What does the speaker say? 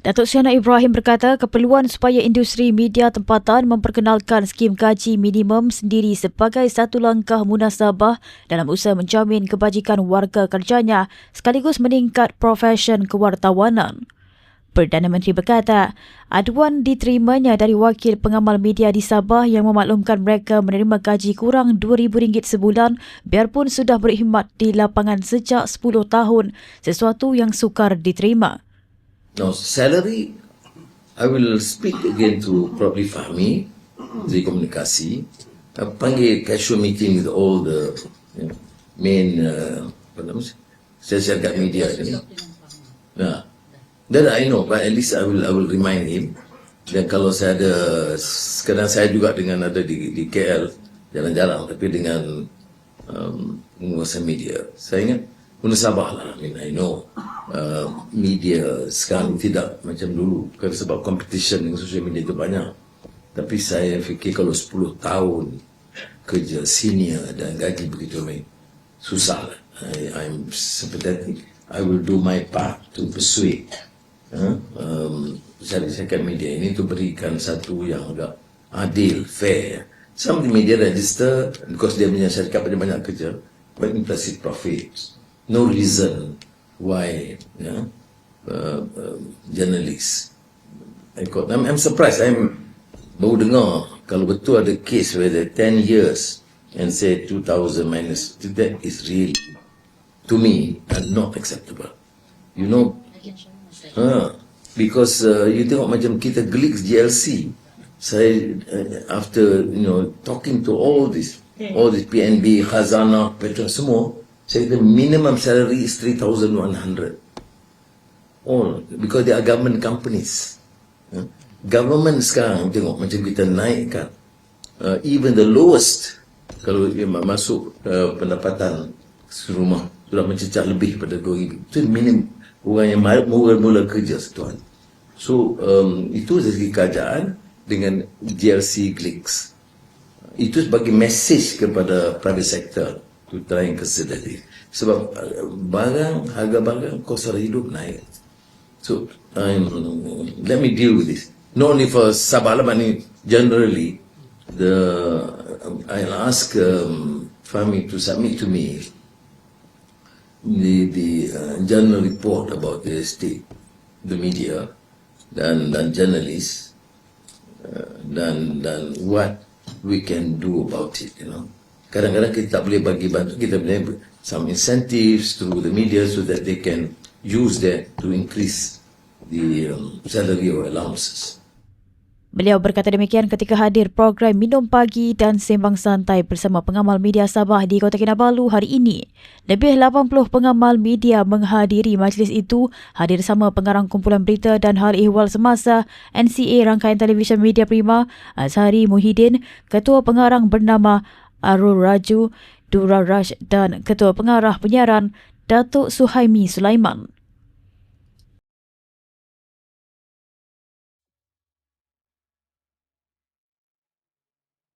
Datuk Syana Ibrahim berkata keperluan supaya industri media tempatan memperkenalkan skim gaji minimum sendiri sebagai satu langkah munasabah dalam usaha menjamin kebajikan warga kerjanya sekaligus meningkat profesion kewartawanan. Perdana Menteri berkata, aduan diterimanya dari wakil pengamal media di Sabah yang memaklumkan mereka menerima gaji kurang RM2,000 sebulan biarpun sudah berkhidmat di lapangan sejak 10 tahun, sesuatu yang sukar diterima. Now, salary, I will speak again to probably Fahmi, the komunikasi. I panggil casual meeting with all the you know, main, uh, apa nama syarikat media ni. Nah, then I know, but at least I will I will remind him. Dan kalau saya ada, sekarang saya juga dengan ada di, di KL, jalan-jalan, tapi dengan um, penguasa media. Saya ingat, guna sabar lah. I mean, I know uh, media sekarang tidak macam dulu. Kerana sebab competition dengan social media itu banyak. Tapi saya fikir kalau 10 tahun kerja senior dan gaji begitu baik, susah lah. I, I'm sympathetic. I will do my part to persuade uh, um, syarikat media ini to berikan satu yang agak adil, fair. Some media register because dia punya syarikat banyak-banyak kerja, but impressive profits no reason why yeah, uh, uh, journalists I got, I'm, I'm surprised. I'm baru dengar kalau betul ada case where the 10 years and say 2000 minus that is really to me not acceptable. You know? Uh, because uh, you tengok macam kita Glicks GLC saya uh, after you know talking to all this all this PNB Khazanah Petro semua saya kata minimum salary is 3,100. All. Because they are government companies. Yeah. Government sekarang tengok macam kita naikkan. Uh, even the lowest kalau dia masuk uh, pendapatan rumah sudah mencecah lebih pada 2,000. Itu minim orang yang mula-mula kerja setuan. So um, itu dari segi kerajaan dengan GLC Glicks. Itu sebagai message kepada private sector to try and consider this. Sebab barang, harga barang, kos hidup naik. So, um, let me deal with this. Not only for Sabah generally, the I'll ask um, Fahmi to submit to me the the uh, general report about the state, the media, dan dan journalists, uh, dan dan what we can do about it, you know. Kadang-kadang kita tak boleh bagi bantu, kita boleh some incentives through the media so that they can use that to increase the um, salary or allowances. Beliau berkata demikian ketika hadir program Minum Pagi dan Sembang Santai bersama pengamal media Sabah di Kota Kinabalu hari ini. Lebih 80 pengamal media menghadiri majlis itu hadir sama pengarang kumpulan berita dan hal ihwal semasa NCA Rangkaian Televisyen Media Prima Azhari Muhyiddin, Ketua Pengarang bernama Arul Raju, Dura Raj dan Ketua Pengarah Penyiaran Datuk Suhaimi Sulaiman.